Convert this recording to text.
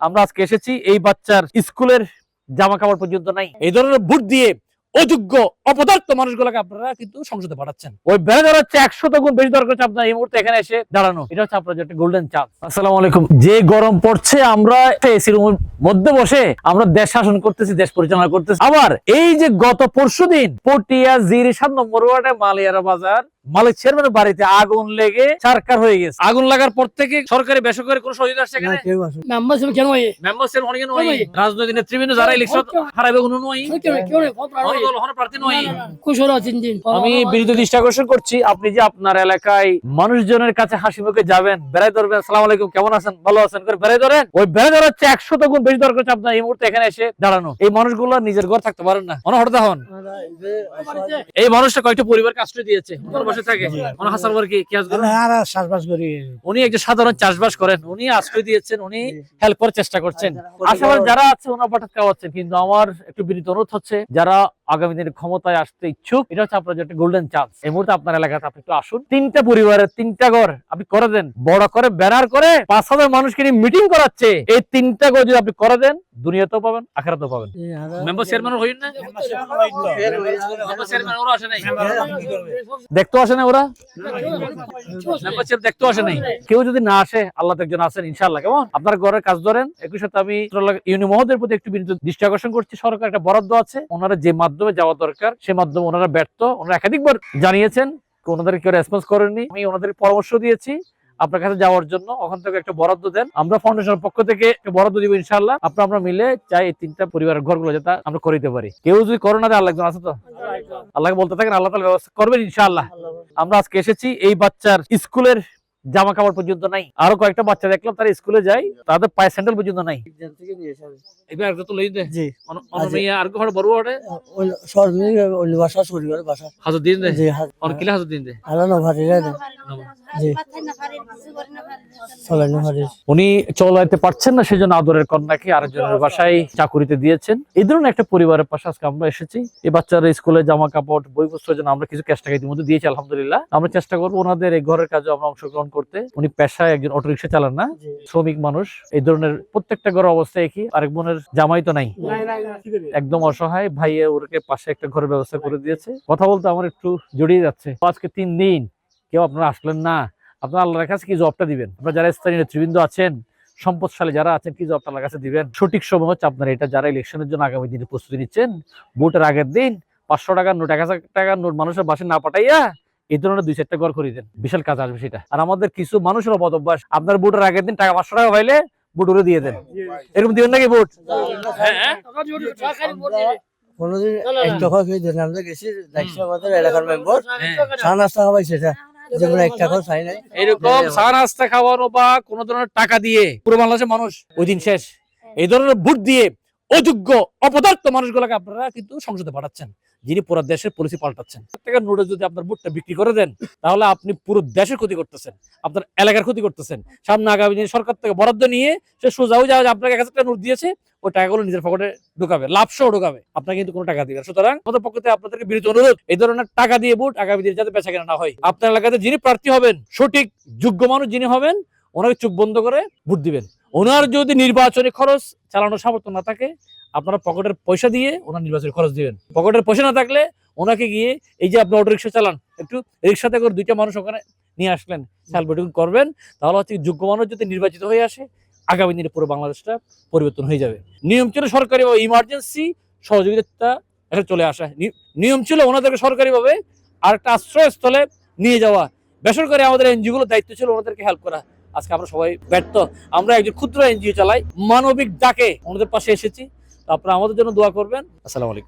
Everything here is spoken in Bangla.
আমরা আজকে এসেছি এই বাচ্চার স্কুলের জামা কাপড় পর্যন্ত নাই। এই ধরনের ভোট দিয়ে অযোগ্য, অপদার্থ মানুষগুলোকে আপনারা কিন্তু সংসদে পাঠাচ্ছেন। ওই বেড়ে দাঁড়াচ্ছে একশত গুণ বেশি দরকার হচ্ছে আপনার এই মুহূর্তে এখানে এসে দাঁড়ানো। এটা হচ্ছে আপনার একটা গোল্ডেন চান্স আসসালামু আলাইকুম। যে গরম পড়ছে, আমরা এসি রুমের মধ্যে বসে আমরা দেশ শাসন করতেছি, দেশ পরিচালনা করতেছি। আবার এই যে গত পরশু দিন পটিয়া, জিরি, সাত নম্বর ওয়ার্ডে মালিয়ারা বাজার মালিক চেয়ারম্যানের বাড়িতে আগুন লেগে চারকার হয়ে গেছে। আগুন লাগার পর থেকে সরকারি বেসরকারি কোনো সহযোগিতা আসছে এখানে? মেম্বার সাহেব কেন হয় মেম্বার সেল অনেক নয়। রাজনৈতিক নেতৃবৃন্দ যারা ইলেকশন হারাবে কোনো নয়। আমি বিরুদ্ধে দৃষ্টি আকর্ষণ করছি। আপনি যে আপনার এলাকায় মানুষজনের কাছে হাসি মুখে যাবেন বেড়াই ধরবেন সালাম আলাইকুম কেমন আছেন? ভালো আছেন করে বেড়াই ধরেন। ওই বেড়াই ধরার হচ্ছে একশত গুণ বেশি দরকার হচ্ছে আপনার এই মুহূর্তে এখানে এসে দাঁড়ানো। এই মানুষগুলো নিজের ঘর থাকতে পারেন না। মনে হঠাৎ হন এই মানুষটা কয়েকটা পরিবারকে আশ্রয় দিয়েছে। বসে থাকে। মনে হাসান কি আর চাষবাস করি। উনি একজন সাধারণ চাষবাস করেন। উনি আশ্রয় দিয়েছেন উনি হেল্প করার চেষ্টা করছেন। আশেপাশে যারা আছে ওনার পাঠাত খাওয়াচ্ছেন কিন্তু আমার একটু বিনীত অনুরোধ হচ্ছে যারা আগামী দিনে ক্ষমতায় আসতে ইচ্ছুক এটা হচ্ছে আপনার একটা গোল্ডেন চান্স এই মুহূর্তে আপনার এলাকাতে আপনি একটু আসুন। তিনটা পরিবারের তিনটা ঘর আপনি করে দেন। বড় করে ব্যানার করে পাঁচ হাজার মানুষকে নিয়ে মিটিং করাচ্ছে। এই তিনটা ঘর যদি আপনি করে দেন দুনিয়াতেও পাবেন আখেরাতেও পাবেন। মেম্বার চেয়ারম্যান হইন না? দেখতে আসে না ওরা? মেম্বারশিপ দেখতে আসে নাই। কেউ যদি না আসে, আল্লাহ একজন আছেন ইনশাল্লাহ কেমন? আপনার ঘরের কাজ ধরেন, একই সাথে আমি ইউনি মহোদয়ের প্রতি একটু বিনোদন দৃষ্টি আকর্ষণ করছি। সরকার একটা বরাদ্দ আছে, ওনারা যে মাধ্যমে যাওয়া দরকার, সে মাধ্যমে ওনারা ব্যর্থ। ওনারা একাধিকবার জানিয়েছেন ওনাদের কেউ রেসপন্স করেননি। আমি ওনাদের পরামর্শ দিয়েছি। আপনার কাছে যাওয়ার জন্য ওখান থেকে একটা বরাদ্দ দেন। আমরা ফাউন্ডেশনের পক্ষ থেকে বরাদ্দ দিব ইনশাআল্লাহ। আপনারা আমরা মিলে চাই এই তিনটা পরিবারের ঘরগুলো যাতে আমরা করে দিতে পারি। কেউ যদি করোনা দেয় আল্লাহ আছে তো? আল্লাহকে বলতে থাকেন আল্লাহ তালা ব্যবস্থা করবেন ইনশাআল্লাহ। আমরা আজকে এসেছি এই বাচ্চার স্কুলের জামা কাপড় পর্যন্ত নাই। আরও কয়েকটা বাচ্চা দেখলাম তারা স্কুলে যায় তাদের পায়ে স্যান্ডেল পর্যন্ত নাই। এবার তো লই দে জি। আর ঘর বড় হাজর দিন দে জি অন কিলা হাজর দিন। দে আলো রে জি। উনি চলাইতে পারছেন না সেজন্য আদরের কন্যাকে আরেকজনের বাসায় চাকুরিতে দিয়েছেন। এই ধরনের একটা পরিবারের পাশে আজকে আমরা এসেছি। এই বাচ্চারা স্কুলে জামা কাপড় বই পুস্তকের জন্য আমরা কিছু ক্যাশ টাকা ইতিমধ্যে দিয়েছি আলহামদুলিল্লাহ। আমরা চেষ্টা করব ওনাদের এই ঘরের কাজে আমরা অংশগ্রহণ করতে। উনি পেশায় একজন অটোরিকশা চালান না শ্রমিক মানুষ। এই ধরনের প্রত্যেকটা ঘরের অবস্থা একই। আরেক বোনের জামাই তো নাই। একদম অসহায়। ভাইয়ে ওরকে পাশে একটা ঘরের ব্যবস্থা করে দিয়েছে। কথা বলতে আমার একটু জড়িয়ে যাচ্ছে। আজকে তিন দিন কেউ আপনারা আসলেন না। আপনারা আল্লাহর কাছে কি জবটা দিবেন? আপনারা যারা স্থানীয় নেতৃবৃন্দ আছেন সম্পদশালী যারা আছেন কি জবটা আল্লাহর কাছে দিবেন? সঠিক সময় হচ্ছে আপনারা এটা যারা ইলেকশনের জন্য আগামী দিনে প্রস্তুতি নিচ্ছেন ভোটের আগের দিন পাঁচশো টাকার নোট এক হাজার টাকার নোট মানুষের বাসে না পাঠাইয়া এই ধরনের দুই চারটা ঘর করে দেন বিশাল কাজ আসবে সেটা। আর আমাদের কিছু মানুষের অবদ অভ্যাস আপনার ভোটের আগের দিন টাকা পাঁচশো টাকা পাইলে ভোট উড়ে দিয়ে দেন। এরকম দিবেন নাকি ভোট? হ্যাঁ, হ্যাঁ। কোনোদিন এক টাকা খেয়ে দেন আমরা গেছি দেখছি আমাদের এলাকার মেম্বার। চা নাস্তা খাওয়াই সেটা। যেমন এক টাকাও চাই নাই এরকম চা নাস্তা খাওয়ানো বা কোন ধরনের টাকা দিয়ে পুরো বাংলাদেশের মানুষ ওই দিন শেষ। এই ধরনের ভোট দিয়ে অযোগ্য অপদার্থ মানুষগুলোকে আপনারা কিন্তু সংসদে পাঠাচ্ছেন। যিনি পুরো দেশের পলিসি পাল্টাচ্ছেন। টাকার নোটে যদি আপনার ভোটটা বিক্রি করে দেন, তাহলে আপনি পুরো দেশের ক্ষতি করতেছেন, আপনার এলাকার ক্ষতি করতেছেন। সামনে আগামী দিনে সরকার থেকে বরাদ্দ নিয়ে সে সোজাও যাওয়া আপনাকে এক হাজার নোট দিয়েছে, ওই টাকাগুলো নিজের পকেটে ঢুকাবে লাভ সহ ঢুকাবে। আপনাকে কিন্তু কোনো টাকা দিবে সুতরাং আমাদের পক্ষ থেকে আপনাদেরকে বিরত অনুরোধ, এই ধরনের টাকা দিয়ে ভোট আগামী দিনে যাতে বেচা কেনা না হয়। আপনার এলাকাতে যিনি প্রার্থী হবেন, সঠিক, যোগ্য মানুষ যিনি হবেন, ওনাকে চোখ বন্ধ করে ভোট দিবেন। ওনার যদি নির্বাচনী খরচ চালানোর সামর্থ্য না থাকে, আপনারা পকেটের পয়সা দিয়ে ওনার নির্বাচনী খরচ দিবেন। পকেটের পয়সা না থাকলে ওনাকে গিয়ে এই যে আপনি অটো রিক্সা চালান, একটু রিক্সাতে করে দুইটা মানুষ ওখানে নিয়ে আসলেন সালবেটুকু করবেন, তাহলে হচ্ছে যোগ্য মানুষ যদি নির্বাচিত হয়ে আসে, আগামী দিনে পুরো বাংলাদেশটা পরিবর্তন হয়ে যাবে। নিয়ম ছিল সরকারি বা ইমার্জেন্সি সহযোগিতা এটা চলে আসা। নিয়ম ছিল ওনাদেরকে সরকারিভাবে আর একটা আশ্রয়স্থলে নিয়ে যাওয়া। বেসরকারি আমাদের এনজিও গুলো দায়িত্ব ছিল ওনাদেরকে হেল্প করা। আজকে আমরা সবাই ব্যর্থ। আমরা একজন ক্ষুদ্র এনজিও চালাই, মানবিক ডাকে ওনাদের পাশে এসেছি। আপনারা আমাদের জন্য দোয়া করবেন। আসসালামু আলাইকুম।